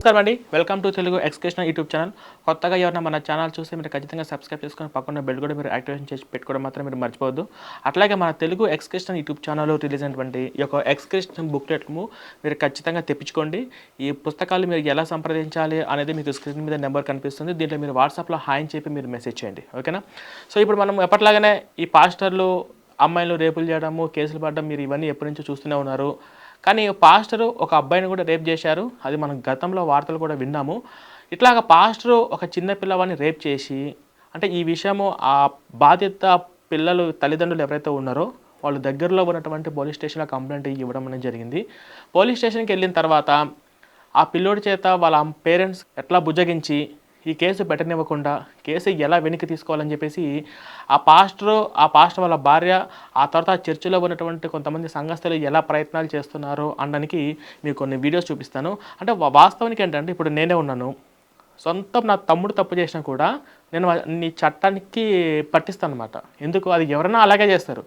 నమస్కారం అండి. Welcome to Telugu ఎక్స్కేషన్ యూట్యూబ్ ఛానల్. కొత్తగా ఎవరైనా మన ఛానల్ చూస్తే మీరు ఖచ్చితంగా సబ్స్క్రైబ్ చేసుకొని పక్కన బెల్ కూడా మీరు యాక్టివేషన్ చేసి పెట్టుకోవడం మాత్రం మీరు మర్చిపోవద్దు. అట్లాగే మన తెలుగు ఎక్స్కేషన్ యూట్యూబ్ ఛానల్లో రిలీజ్ అయినటువంటి ఈ యొక్క ఎక్స్కేషన్ బుక్లెట్ను మీరు ఖచ్చితంగా తెప్పించుకోండి. ఈ పుస్తకాలు మీరు ఎలా సంప్రదించాలి అనేది మీకు స్క్రీన్ మీద నెంబర్ కనిపిస్తుంది. దీంట్లో మీరు వాట్సాప్లో హాయ్ అని చెప్పి మీరు మెసేజ్ చేయండి. ఓకేనా? సో ఇప్పుడు మనం ఎప్పటిలాగానే ఈ పాస్టర్లు అమ్మాయిలు రేపులు చేయడము కేసులు పడడం మీరు ఇవన్నీ ఎప్పటి నుంచో చూస్తూనే ఉన్నారు. కానీ పాస్టరు ఒక అబ్బాయిని కూడా రేప్ చేశారు. అది మనం గతంలో వార్తలు కూడా విన్నాము. ఇట్లాగ పాస్టరు ఒక చిన్న పిల్లవాడిని రేప్ చేసి అంటే ఈ విషయము ఆ బాధ్యత పిల్లలు తల్లిదండ్రులు ఎవరైతే ఉన్నారో వాళ్ళు దగ్గరలో ఉన్నటువంటి పోలీస్ స్టేషన్లో కంప్లైంట్ ఇవ్వడం అనేది జరిగింది. పోలీస్ స్టేషన్కి వెళ్ళిన తర్వాత ఆ పిల్లోడి చేత వాళ్ళ పేరెంట్స్ ఎట్లా బుజ్జగించి ఈ కేసు పెట్టనివ్వకుండా కేసు ఎలా వెనక్కి తీసుకోవాలని చెప్పేసి ఆ పాస్టర్ ఆ పాస్టర్ వాళ్ళ భార్య ఆ తర్వాత చర్చిలో ఉన్నటువంటి కొంతమంది సంఘస్థలు ఎలా ప్రయత్నాలు చేస్తున్నారో అనడానికి మీకు కొన్ని వీడియోస్ చూపిస్తాను. అంటే వాస్తవానికి ఏంటంటే ఇప్పుడు నేనే ఉన్నాను. సొంతం నా తమ్ముడు తప్పు చేసినా కూడా నేను నీ చట్టానికి పట్టిస్తాను అనమాట ఎందుకు? అది ఎవరైనా అలాగే చేస్తారు.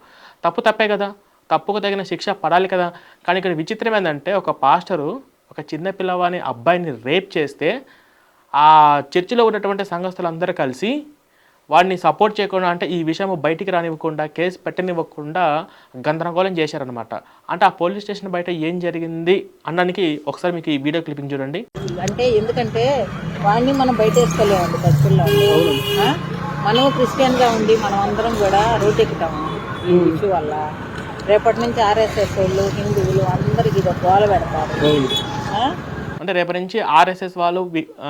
తప్పు తప్పే కదా. తప్పుకు తగిన శిక్ష పడాలి కదా. కానీ ఇక్కడ విచిత్రం ఏంటంటే ఒక పాస్టరు ఒక చిన్న పిల్లవాని అబ్బాయిని రేప్ చేస్తే ఆ చర్చిలో ఉన్నటువంటి సంఘస్థులందరూ కలిసి వాడిని సపోర్ట్ చేయకుండా అంటే ఈ విషయం బయటికి రానివ్వకుండా కేసు పెట్టనివ్వకుండా గందరగోళం చేశారనమాట అంటే ఆ పోలీస్ స్టేషన్ బయట ఏం జరిగింది అనడానికి ఒకసారి మీకు ఈ వీడియో క్లిప్పింగ్ చూడండి. అంటే ఎందుకంటే వాడిని మనం బయట వేసుకోలేమండి పసిపిల్లాడు మనం క్రిస్టియన్గా ఉండి మనం అందరం కూడా రోడ్ ఎక్కుతాము. ఈ ఇష్యూ వల్ల. రేపటి నుంచి ఆర్ఎస్ఎస్ వాళ్ళు హిందువులు అందరికి ఇది గోల పెడతారు. ఆ? అంటే రేపటి నుంచి ఆర్ఎస్ఎస్ వాళ్ళు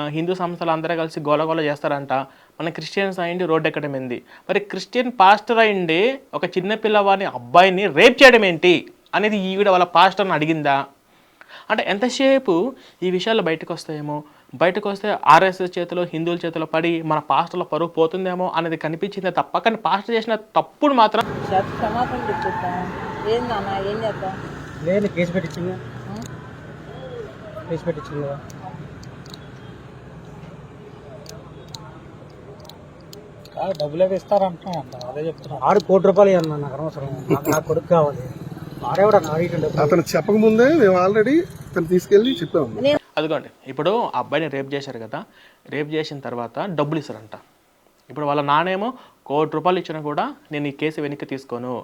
హిందూ సంస్థలు అందరూ కలిసి గోలగోల చేస్తారంట. మన క్రిస్టియన్స్ అయింది రోడ్ ఎక్కడం ఏంది మరి క్రిస్టియన్ పాస్టర్ అయింది ఒక చిన్న పిల్లవాని అబ్బాయిని రేప్ చేయడం ఏంటి? అనేది ఈవిడ వాళ్ళ పాస్టర్ని అడిగిందా? అంటే ఎంతసేపు ఈ విషయాలు బయటకు వస్తాయేమో? బయటకు వస్తే ఆర్ఎస్ఎస్ చేతిలో హిందువుల చేతిలో పడి మన పాస్టర్ల పరువు పోతుందేమో అనేది కనిపించిందే తప్ప కానీ పాస్టర్ చేసిన తప్పుడు మాత్రం క్ష- క్షమాపణ లేదు కేసు పెట్టించింది కేసు పెట్టించింది కదా డబ్బులు అయితే ఇస్తారంటున్నా అదే చెప్తున్నా. ఆరు కోటి రూపాయలు ఇవ్వను నాకు అనవసరం. నా కొడుకు కావాలి. ఆడేవాడు నా అడిగిన అతను చెప్పకముందే మేము ఆల్రెడీ తను తీసుకెళ్ళి చెప్పాము. అదిగోండి ఇప్పుడు ఆ అబ్బాయిని రేప్ చేశారు కదా రేప్ చేసిన తర్వాత డబ్బులు ఇస్తారంట. ఇప్పుడు వాళ్ళ నానేమో కోటి రూపాయలు ఇచ్చినా కూడా నేను ఈ కేసు వెనక్కి తీసుకోను.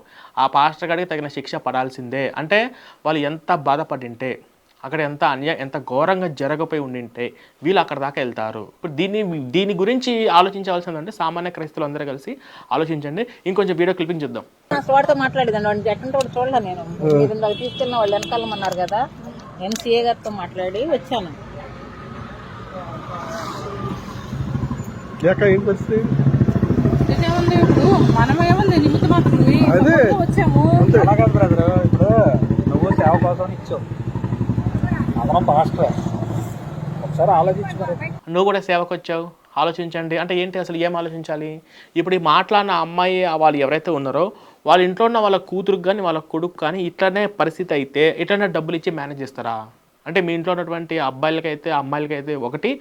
ఆ పాస్టర్ గారికి తగిన శిక్ష పడాల్సిందే. అంటే వాళ్ళు ఎంత బాధపడింటే అక్కడ ఎంత అన్య ఎంత ఘోరంగా జరగపోయి ఉండింటే వీళ్ళు అక్కడ దాకా వెళ్తారు. ఇప్పుడు దీన్ని దీని గురించి ఆలోచించవలసిందంటే సామాన్య క్రైస్తవులు అందరూ కలిసి ఆలోచించండి. ఇంకొంచెం వీడియో క్లిప్పింగ్ చూద్దాం. తోటతో మాట్లాడేదండి ఎట్టంటే వాడు చూడలే నేను. తీసుకెళ్ళిన వాళ్ళు వెనకాలమన్నారు కదా. నేను సిఏ గారితో మాట్లాడి వచ్చాను. ఏముంది ఇప్పుడు. మనమేముంది నిమిత్త మాత్రం అదే. వచ్చాము. ఇప్పుడు నువ్వు సేవ కోసం ఇచ్చావు. పాస్టర్ ఒకసారి నువ్వు కూడా సేవకు వచ్చావు ఆలోచించండి. అంటే ఏంటి అసలు ఏం ఆలోచించాలి? ఇప్పుడు ఈ మాట్లాడిన అమ్మాయి వాళ్ళు ఎవరైతే ఉన్నారో వాళ్ళ ఇంట్లో ఉన్న వాళ్ళ కూతురుకు కానీ వాళ్ళ కొడుకు కానీ ఇట్లనే పరిస్థితి అయితే ఇట్లనే డబ్బులు ఇచ్చి మేనేజ్ చేస్తారా? అంటే మీ ఇంట్లో ఉన్నటువంటి అబ్బాయిలకైతే అమ్మాయిలకైతే ఒకటి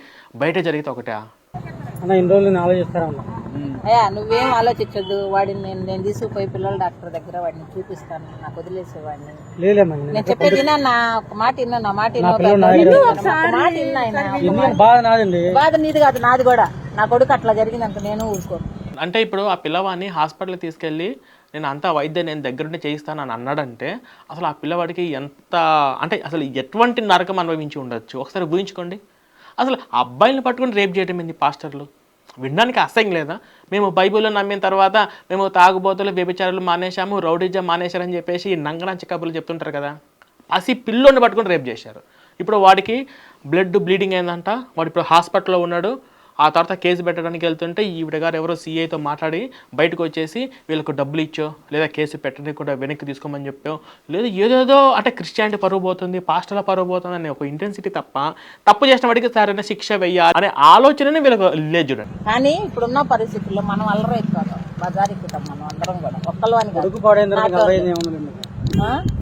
బయట జరిగితే ఒకటా? అన్న ఇన్ని రోజులు ఆలోచిస్తారా అయ్యా నువ్వేం ఆలోచించొద్దు. వాడిని నేను నేను తీసుకుపోయి పిల్లల డాక్టర్ దగ్గర వాడిని చూపిస్తాను. నాకు వదిలేసేవాడిని. నేను చెప్పేది విన్నా నా ఒక మాట విన్నా నా మాట బాధ నీది కాదు నాది కూడా. నా కొడుకు అట్లా జరిగిందంట నేను ఊరుకో. అంటే ఇప్పుడు ఆ పిల్లవాడిని హాస్పిటల్కి తీసుకెళ్ళి నేను అంతా వైద్యం నేను దగ్గరుండి చేయిస్తాను అని అన్నాడంటే అసలు ఆ పిల్లవాడికి ఎంత అంటే అసలు ఎటువంటి నరకం అనుభవించి ఉండొచ్చు? ఒకసారి ఊహించుకోండి. అసలు ఆ అబ్బాయిని పట్టుకొని రేప్ చేయడం ఏంది పాస్టర్లు? వినడానికి అసహ్యం లేదా? మేము బైబిల్లో నమ్మిన తర్వాత మేము తాగుబోతులు వ్యభిచారాలు మానేశాము రౌడిజం మానేశారని చెప్పేసి నంగనాంచి కబుర్లు చెప్తుంటారు కదా? అసి పిల్లోని పట్టుకొని రేప్ చేశారు. ఇప్పుడు వాడికి బ్లడ్ బ్లీడింగ్ అయిందంట. వాడు ఇప్పుడు హాస్పిటల్లో ఉన్నాడు. ఆ తర్వాత కేసు పెట్టడానికి వెళ్తుంటే ఈవిడ గారు ఎవరో సీఐతో మాట్లాడి బయటకు వచ్చేసి వీళ్ళకు డబ్బులు ఇచ్చో లేదా కేసు పెట్టడానికి కూడా వెనక్కి తీసుకోమని చెప్పావు లేదా ఏదేదో అంటే క్రిస్టియానిటీ పరువు పోతుంది పాస్టర్ల పరువు పోతుంది అనే ఒక ఇంటెన్సిటీ తప్ప తప్పు చేసిన వాడికి సరైన శిక్ష వెయ్యాలి అనే ఆలోచనని వీళ్ళకి లేదు చూడండి. కానీ ఇప్పుడున్న పరిస్థితుల్లో మనం అల్లరి ఎక్కుతాం బజార్ ఎక్కుతాం మనం అందరం కూడా. ఒక్కళ్ళు అని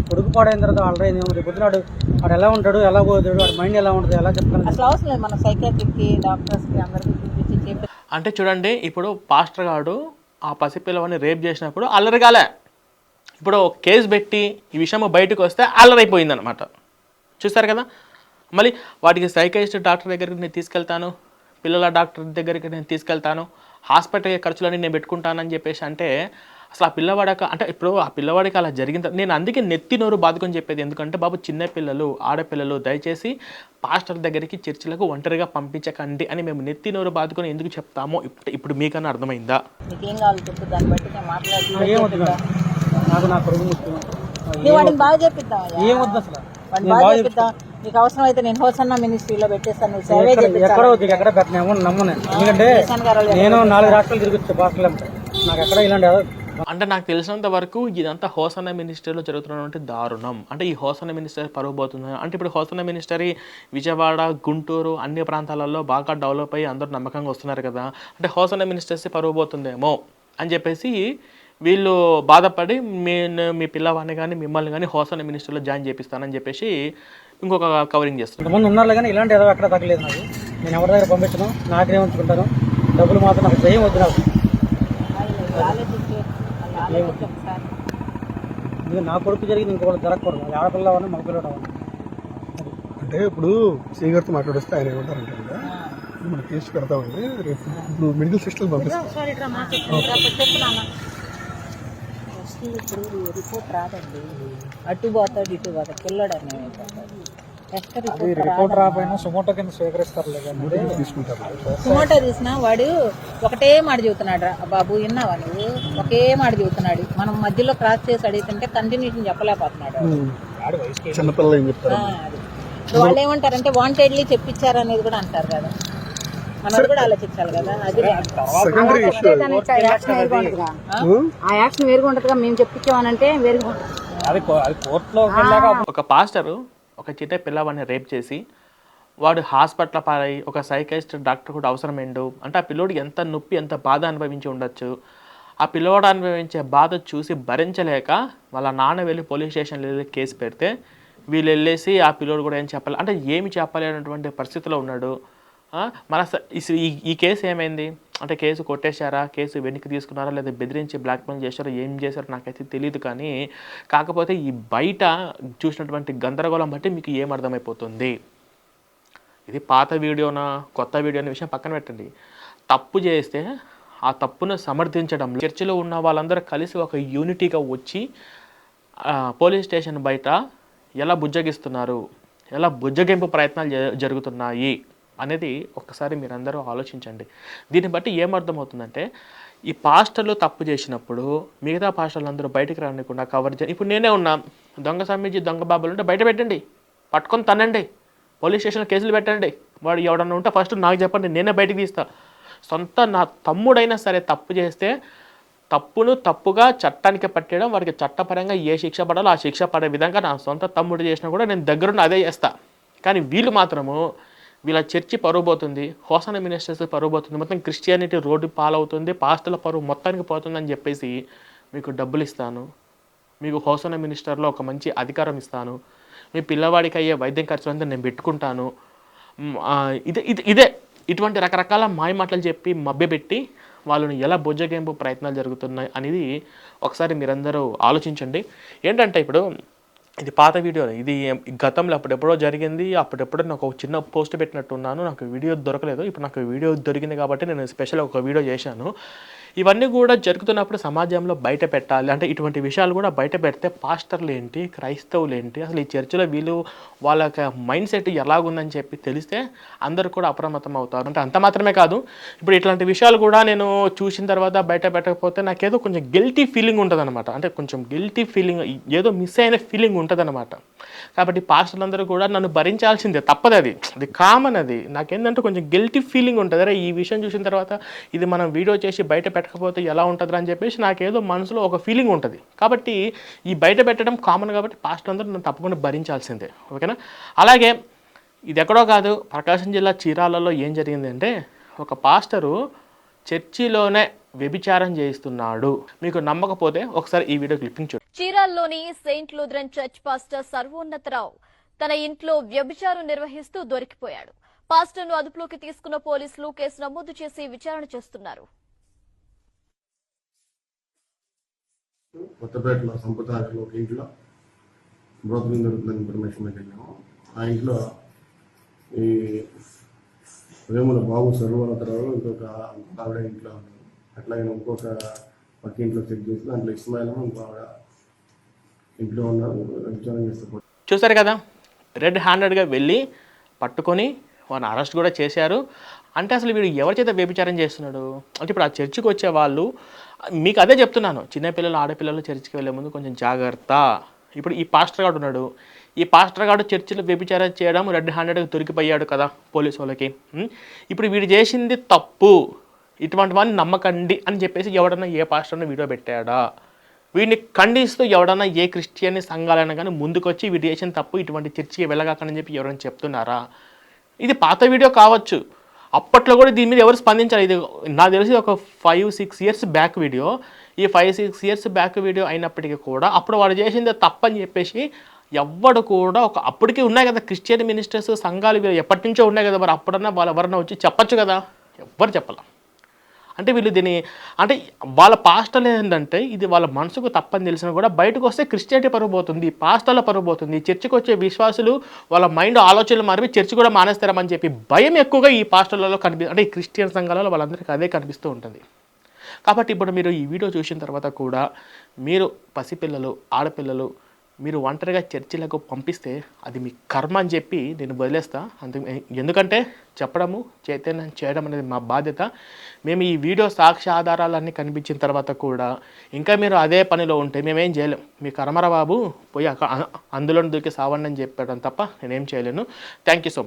కొడుకు పాడైన తర్వాత అలరైంది ఏముంది ఆ? కొడుకు పాడైన తర్వాత అలరైంది ఏముంది పొద్దునాడు వాడు ఎలా ఉంటాడు ఎలా పోతాడు వాడి మైండ్ ఎలా ఉంటుంది ఎలా చెప్తాను అసలు అవసరం లేదు మన సైకాట్రిక్కి డాక్టర్స్కి అందరికి చూపించి చెప్పి అంటే చూడండి ఇప్పుడు పాస్టర్ గారు ఆ పసిపిల్లవాడిని రేప్ చేసినప్పుడు అల్లరిగాలే. ఇప్పుడు కేసు పెట్టి ఈ విషయం బయటకు వస్తే అల్లరైపోయింది అనమాట చూస్తారు కదా? మళ్ళీ వాటికి సైకాయిస్ట్ డాక్టర్ దగ్గరికి నేను తీసుకెళ్తాను పిల్లల డాక్టర్ దగ్గరికి నేను తీసుకెళ్తాను హాస్పిటల్ ఖర్చులన్నీ నేను పెట్టుకుంటానని చెప్పేసి అంటే అసలు ఆ పిల్లవాడక అంటే ఇప్పుడు ఆ పిల్లవాడికి అలా జరిగిన తర్వాత- నేను అందుకే నెత్తి నోరు బాదుకొని చెప్పేది. ఎందుకంటే బాబు చిన్న పిల్లలు ఆడపిల్లలు దయచేసి పాస్టర్ దగ్గరికి చర్చిలకు ఒంటరిగా పంపించకండి అని మేము నెత్తి నోరు బాదుకొని ఎందుకు చెప్తామో ఇప్పుడు ఇప్పుడు మీకన్నా అర్థమైందా? నీకేం కావాలి చెప్పు దాన్ని బట్టి నేను. నాకు నా కొడుకు ముఖ్యం. నువ్వు వాడిని బాగా చెప్పిద్దాం ఏం వద్దు అసలు. వాడిని బాగా చెప్పిద్దాం? నీకు అవసరం అయితే నేను హోసన్న మినిస్ట్రీలో పెట్టేస్తాను. నువ్వు సేవే ఎక్కడ వద్దు ఎక్కడ పెట్టినేమో నమ్మను ఎందుకంటే నేను నాలుగు రాష్ట్రాలు తిరిగి భాషలు నాకు ఎక్కడ ఇలాంటి అంటే నాకు తెలిసినంత వరకు ఇదంతా హోసన్న మినిస్టర్లో జరుగుతున్నటువంటి దారుణం. అంటే ఈ హోసన్న మినిస్టర్ పరుగు పోతుంది. అంటే ఇప్పుడు హోసన్న మినిస్టరీ విజయవాడ గుంటూరు అన్ని ప్రాంతాలలో బాగా డెవలప్ అయ్యి అందరూ నమ్మకంగా వస్తున్నారు కదా. అంటే హోసన్న మినిస్టర్స్ పరుగు పోతుందేమో అని చెప్పేసి వీళ్ళు బాధపడి మీ మీ పిల్లవాడిని కానీ మిమ్మల్ని కానీ హోసన్న మినిస్టర్లో జాయిన్ చేపిస్తానని చెప్పేసి ఇంకొక కవరింగ్ చేస్తున్నారు. ఇంతకుముందు ఉన్నారు కానీ ఇలాంటి ఏదో ఎక్కడ తగ్గలేదు నాకు. నేను ఎవరి దగ్గర పంపించను నాకే ఉంచుకుంటాను. డబ్బులు మాత్రం నాకు భయం వద్దు నాకు ఆలోచించి వాళ్ళు ఆలోచించి ఒకసారి ఇది నా కొడుకు జరిగింది ఇంకొకటి జరగకూడదు. అది ఆడపిల్ల అని మగ పిల్లడు అంటే ఇప్పుడు సీ గారితో మాట్లాడొస్తే ఆయన ఏమంటారంటే మన కేసు పెడతామండి. రేపు ఇప్పుడు మెడికల్ సిస్టమ్ పంపిస్తాం ఇప్పుడు రిపోర్ట్ రాదండి. అటు పోతాడు ఇటు పోతాడు పిల్లడు అనేవి రిపోర్ట్ సుమోటో కింద స్వీకరిస్తారు సుమోటో తీసినా వాడు ఒకటే మాట చెబుతున్నాడు రా బాబు విన్నావా నువ్వు? ఒకే మాట చెబుతున్నాడు. మనం మధ్యలో క్రాస్ చేసి అడిగితే కంటిన్యూషన్ చెప్పలేకపోతున్నాడు. వాళ్ళు ఏమంటారంటే వాంటెడ్లీ చెప్పించారు అనేది కూడా అంటారు కదా. మనం కూడా ఆలోచించాలి కదా. అది సెకండరీ ఇష్యూ ఆ యాక్షన్ వేరుగా ఉంటదిగా. మేము చెప్పించామనంటే వేరుగా ఒక పాస్టరు ఒక చిన్న పిల్లవాడిని రేప్ చేసి వాడు హాస్పిటల్ పాలై ఒక సైకైస్ట్ డాక్టర్ కూడా అవసరమైండు. అంటే ఆ పిల్లోడు ఎంత నొప్పి ఎంత బాధ అనుభవించి ఉండొచ్చు. ఆ పిల్లవాడు అనుభవించే బాధ చూసి భరించలేక వాళ్ళ నాన్న వెళ్ళి పోలీస్ స్టేషన్లో వెళ్ళి కేసు పెడితే వీళ్ళు వెళ్ళేసి ఆ పిల్లోడు కూడా ఏం చెప్పాలి. అంటే ఏమి చెప్పాలి అనేటువంటి పరిస్థితిలో ఉన్నాడు. మన ఈ- ఈ కేసు ఏమైంది? అంటే కేసు కొట్టేశారా? కేసు వెనక్కి తీసుకున్నారా? లేదా బెదిరించి బ్లాక్మెయిల్ చేశారో? ఏం చేశారో నాకైతే తెలియదు కానీ కాకపోతే ఈ బయట చూసినటువంటి గందరగోళం బట్టి మీకు ఏం అర్థమైపోతుంది? ఇది పాత వీడియోనా కొత్త వీడియో అనే విషయం పక్కన పెట్టండి. తప్పు చేస్తే ఆ తప్పును సమర్థించడం చర్చిలో ఉన్న వాళ్ళందరూ కలిసి ఒక యూనిటీగా వచ్చి పోలీస్ స్టేషన్ బయట ఎలా బుజ్జగిస్తున్నారు? ఎలా బుజ్జగింపు ప్రయత్నాలు జ- జరుగుతున్నాయి? అనేది ఒక్కసారి మీరందరూ ఆలోచించండి. దీన్ని బట్టి ఏమర్థమవుతుందంటే ఈ పాస్టర్లు తప్పు చేసినప్పుడు మిగతా పాస్టర్లు అందరూ బయటకు రానికుండా కవర్ చే ఇప్పుడు నేనే ఉన్నా దొంగ స్వామీజీ దొంగ బాబులు ఉంటే బయట పెట్టండి పట్టుకొని తనండి పోలీస్ స్టేషన్లో కేసులు పెట్టండి. వాడు ఎవడన్నా ఉంటే ఫస్ట్ నాకు చెప్పండి నేనే బయటకు తీస్తా. సొంత నా తమ్ముడైనా సరే తప్పు చేస్తే తప్పును తప్పుగా చట్టానికి పట్టేయడం వాడికి చట్టపరంగా ఏ శిక్ష పడాలో ఆ శిక్ష పడే విధంగా నా సొంత తమ్ముడు చేసినా కూడా నేను దగ్గరుండి అదే చేస్తా. కానీ వీళ్ళు మాత్రము వీళ్ళ చర్చి పరువుపోతుంది హోసన మినిస్టర్స్ పరువుపోతుంది మొత్తం క్రిస్టియానిటీ రోడ్డు పాలవుతుంది పాస్టల పరువు మొత్తానికి పోతుందని చెప్పేసి మీకు డబ్బులు ఇస్తాను మీకు హోసన మినిస్టర్లో ఒక మంచి అధికారం ఇస్తాను. మీ పిల్లవాడికి అయ్యే వైద్యం ఖర్చులంతా నేను పెట్టుకుంటాను. ఇదే ఇది ఇదే ఇటువంటి రకరకాల మాయ మాటలు చెప్పి మభ్యపెట్టి వాళ్ళని ఎలా బొజ్జగేంపు ప్రయత్నాలు జరుగుతున్నాయి అనేది ఒకసారి మీరందరూ ఆలోచించండి. ఏంటంటే ఇప్పుడు ఇది పాత వీడియో ఇది గతంలో అప్పుడెప్పుడో జరిగింది. అప్పుడెప్పుడో నాకు ఒక చిన్న పోస్ట్ పెట్టినట్టున్నాను. నాకు వీడియో దొరకలేదు. ఇప్పుడు నాకు వీడియో దొరికింది కాబట్టి నేను స్పెషల్ ఒక వీడియో చేశాను. ఇవన్నీ కూడా జరుగుతున్నప్పుడు సమాజంలో బయట పెట్టాలి. అంటే ఇటువంటి విషయాలు కూడా బయట పెడితే పాస్టర్లు ఏంటి క్రైస్తవులు ఏంటి అసలు ఈ చర్చిలో వీళ్ళు వాళ్ళ యొక్క మైండ్ సెట్ ఎలాగుందని చెప్పి తెలిస్తే అందరూ కూడా అప్రమత్తం అవుతారు. అంటే అంత మాత్రమే కాదు ఇప్పుడు ఇట్లాంటి విషయాలు కూడా నేను చూసిన తర్వాత బయట పెట్టకపోతే నాకేదో కొంచెం గిల్టీ ఫీలింగ్ ఉంటుంది అంటే కొంచెం గిల్టీ ఫీలింగ్ ఏదో మిస్ అయిన ఫీలింగ్ ఉంటుందన్నమాట. కాబట్టి పాస్టర్లందరూ కూడా నన్ను భరించాల్సిందే తప్పదు అది. అది కామన్ అది. నాకేంటంటే కొంచెం గిల్టీ ఫీలింగ్ ఉంటుంది. అరే ఈ విషయం చూసిన తర్వాత ఇది మనం వీడియో చేసి బయట పెట్టకపోతే ఎలా ఉంటుంది అని చెప్పేసి నాకేదో మనసులో ఒక ఫీలింగ్ ఉంటుంది. కాబట్టి ఈ బయట పెట్టడం కామన్ కాబట్టి పాస్టర్లందరూ నన్ను తప్పకుండా భరించాల్సిందే. ఓకేనా? అలాగే ఇది ఎక్కడో కాదు ప్రకాశం జిల్లా చీరాలలో ఏం జరిగిందంటే ఒక పాస్టరు చర్చిలోనే వ్యభిచారం చేయిస్తున్నాడు. మీకు నమ్మకపోతే ఒకసారి ఈ వీడియో క్లిప్పింగ్ చూడండి. చీరాల్లోని saint Lutheran church pastor Sarvonnatarao తన ఇంట్లో వ్యభిచారం నిర్వహిస్తూ దొరికిపోయాడు. పాస్టర్ను అదుపులోకి తీసుకున్న పోలీసులు కేసు నమోదు చేసి విచారణ చేస్తున్నారు. కొత్తపేటలో సంపదాలో ఒక ఇంట్లో బ్రోకరింగ్ జరుగుతుందని ఇన్ఫర్మేషన్ మీద వెళ్ళాము. ఆ ఇంట్లో ఈ వేముల బాబు సర్వోన్నతరావు ఇంకొక ఇంకొక ఆవిడ ఇంట్లో ఉన్నారు అట్లాగే ఇంకొక పక్క ఇంట్లో చెక్ చేసి దాంట్లో ఇస్మాయిల్ ఇంకో ఆవిడ ఇంట్లో ఉన్నారు. విచారణ చేస్తే చూసారు కదా? రెడ్ హ్యాండెడ్గా వెళ్ళి పట్టుకొని వాడిని అరెస్ట్ కూడా చేశారు. అంటే అసలు వీడు ఎవరి చేత వ్యభిచారం చేస్తున్నాడు? అంటే ఇప్పుడు ఆ చర్చికి వచ్చే వాళ్ళు మీకు అదే చెప్తున్నాను చిన్నపిల్లలు ఆడపిల్లలు చర్చికి వెళ్ళే ముందు కొంచెం జాగ్రత్త. ఇప్పుడు ఈ పాస్టర్ గాడు ఉన్నాడు. ఈ పాస్టర్ గాడు చర్చిలో వ్యభిచారం చేయడం రెడ్ హ్యాండెడ్గా దొరికిపోయాడు కదా పోలీసు వాళ్ళకి. ఇప్పుడు వీడు చేసింది తప్పు. ఇటువంటి వాడిని నమ్మకండి అని చెప్పేసి ఎవడన్నా ఏ పాస్టర్ని వీడియో పెట్టాడా? వీడిని ఖండిస్తూ ఎవడన్నా ఏ క్రిస్టియన్ సంఘాలైనా కానీ ముందుకొచ్చి వీడు చేసిన తప్పు ఇటువంటి చర్చికి వెళ్ళగాకని చెప్పి ఎవరైనా చెప్తున్నారా? ఇది పాత వీడియో కావచ్చు. అప్పట్లో కూడా దీని మీద ఎవరు స్పందించాలి ఇది నాకు తెలిసి ఒక five six years back video ఈ five six years back video అయినప్పటికీ కూడా అప్పుడు వాడు చేసింది తప్పని చెప్పేసి ఎవ్వడు కూడా ఒక అప్పటికి ఉన్నాయి కదా క్రిస్టియన్ మినిస్టర్స్ సంఘాలు ఎప్పటి నుంచో ఉన్నాయి కదా మరి అప్పుడన్నా వాళ్ళు ఎవరన్నా వచ్చి చెప్పొచ్చు కదా? ఎవ్వరు చెప్పాల. అంటే వీళ్ళు దీని అంటే వాళ్ళ పాస్టల్ ఏంటంటే ఇది వాళ్ళ మనసుకు తప్పని తెలిసినా కూడా బయటకు వస్తే క్రిస్టియానిటీ పరుగు పోతుంది పాస్టర్ల చర్చికి వచ్చే విశ్వాసులు వాళ్ళ మైండ్ ఆలోచనలు మారి చర్చి కూడా మానేస్తారని చెప్పి భయం ఎక్కువగా ఈ పాస్టర్లలో కనిపి అంటే ఈ క్రిస్టియన్ సంఘాలలో వాళ్ళందరికీ అదే కనిపిస్తూ ఉంటుంది. కాబట్టి ఇప్పుడు మీరు ఈ వీడియో చూసిన తర్వాత కూడా మీరు పసిపిల్లలు ఆడపిల్లలు మీరు ఒంటరిగా చర్చిలకు పంపిస్తే అది మీ కర్మ అని చెప్పి నేను వదిలేస్తా. అందు ఎందుకంటే చెప్పడము చైతన్యం చేయడం అనేది మా బాధ్యత. మేము ఈ వీడియో సాక్ష్య ఆధారాలన్నీ కనిపించిన తర్వాత కూడా ఇంకా మీరు అదే పనిలో ఉంటే మేమేం చేయలేం. మీ కర్మరా బాబు పోయి అక్కడ అందులో దూకి సావండి అని చెప్పడం తప్ప నేనేం చేయలేను. Thank you so much